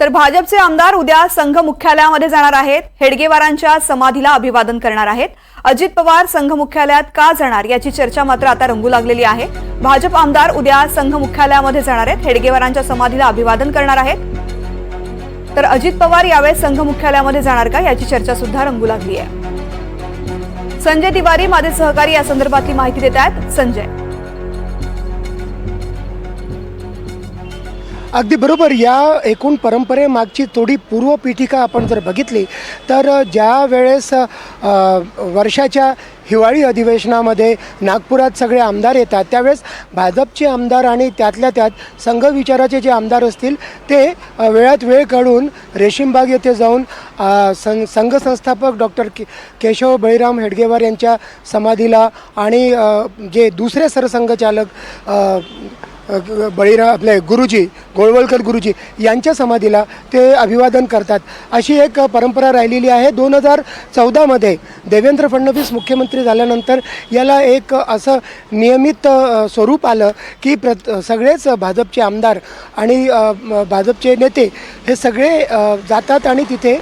तर भाजपचे आमदार उद्या संघ मुख्यालयामध्ये जाणार आहेत. हेडगेवारांच्या समाधीला अभिवादन करणार आहेत. अजित पवार संघ मुख्यालयात का जाणार याची चर्चा मात्र आता रंगू लागलेली आहे. भाजप आमदार उद्या संघ मुख्यालयामध्ये जाणार आहेत. हेडगेवारांच्या समाधीला अभिवादन करणार आहेत. तर अजित पवार यावेळेस संघ मुख्यालयामध्ये जाणार का याची चर्चा सुद्धा रंगू लागली आहे. संजय तिवारी माझे सहकारी या संदर्भातली माहिती देत आहेत. संजय. अगदी बरोबर या एकूण परंपरेमागची थोडी पूर्वपीठिका आपण जर बघितली तर ज्या वेळेस वर्षाच्या हिवाळी अधिवेशनामध्ये नागपुरात सगळे आमदार येतात त्यावेळेस भाजपचे आमदार आणि त्यातल्या त्यात संघ विचाराचे जे आमदार असतील ते वेळात वेळ काढून रेशीमबाग येथे जाऊन सं संघ संस्थापक डॉक्टर के केशव बळीराम हेडगेवार यांच्या समाधीला आणि जे दुसरे सरसंघचालक बळीरा आपले गुरुजी गोळवलकर गुरुजी यांच्या समाधीला ते अभिवादन करतात. अशी एक परंपरा राहिलेली आहे. दोन हजार चौदामध्ये देवेंद्र फडणवीस मुख्यमंत्री झाल्यानंतर याला एक असं नियमित स्वरूप आलं की प्रत सगळेच भाजपचे आमदार आणि भाजपचे नेते हे सगळे जातात आणि तिथे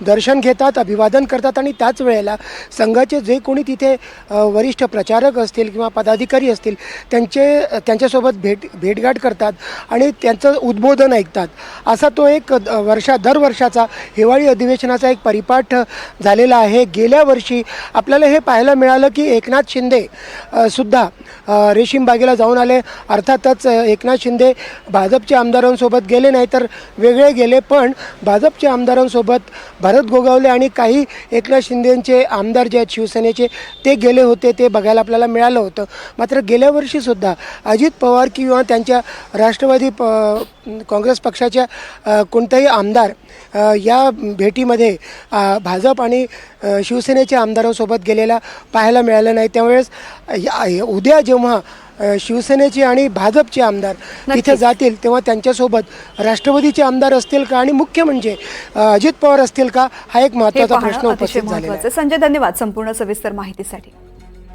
दर्शन घेतात अभिवादन करतात आणि त्याच वेळेला संघाचे जे कोणी तिथे वरिष्ठ प्रचारक असतील किंवा पदाधिकारी असतील त्यांचे त्यांच्यासोबत भेट भेटगाठ करतात आणि त्यांचं उद्बोधन ऐकतात. असा तो एक द- वर्षा दरवर्षाचा हिवाळी अधिवेशनाचा एक परिपाठ झालेला आहे. गेल्या वर्षी आपल्याला हे पाहायला मिळालं की एकनाथ शिंदे सुद्धा रेशीम बागेला जाऊन आले. अर्थातच एकनाथ शिंदे भाजपच्या आमदारांसोबत गेले नाही तर वेगळे गेले पण भाजपच्या आमदारांसोबत भरत गोगावले आणि काही एकनाथ शिंदेचे आमदार जे आहेत शिवसेनेचे ते गेले होते ते बघायला आपल्याला मिळालं होतं. मात्र गेल्या वर्षीसुद्धा अजित पवार किंवा त्यांच्या राष्ट्रवादी प काँग्रेस पक्षाच्या कोणताही आमदार या भेटीमध्ये भाजप आणि शिवसेनेच्या आमदारांसोबत गेलेला पाहायला मिळालं नाही. त्यावेळेस उद्या जेव्हा शिवसेनेचे आणि भाजपचे आमदार तिथे. जातील तेव्हा त्यांच्यासोबत राष्ट्रवादीचे आमदार असतील का आणि मुख्य म्हणजे अजित पवार असतील का हा एक महत्त्वाचा पाहणं प्रश्न उपस्थित महत्वाचं संजय धन्यवाद संपूर्ण सविस्तर माहितीसाठी.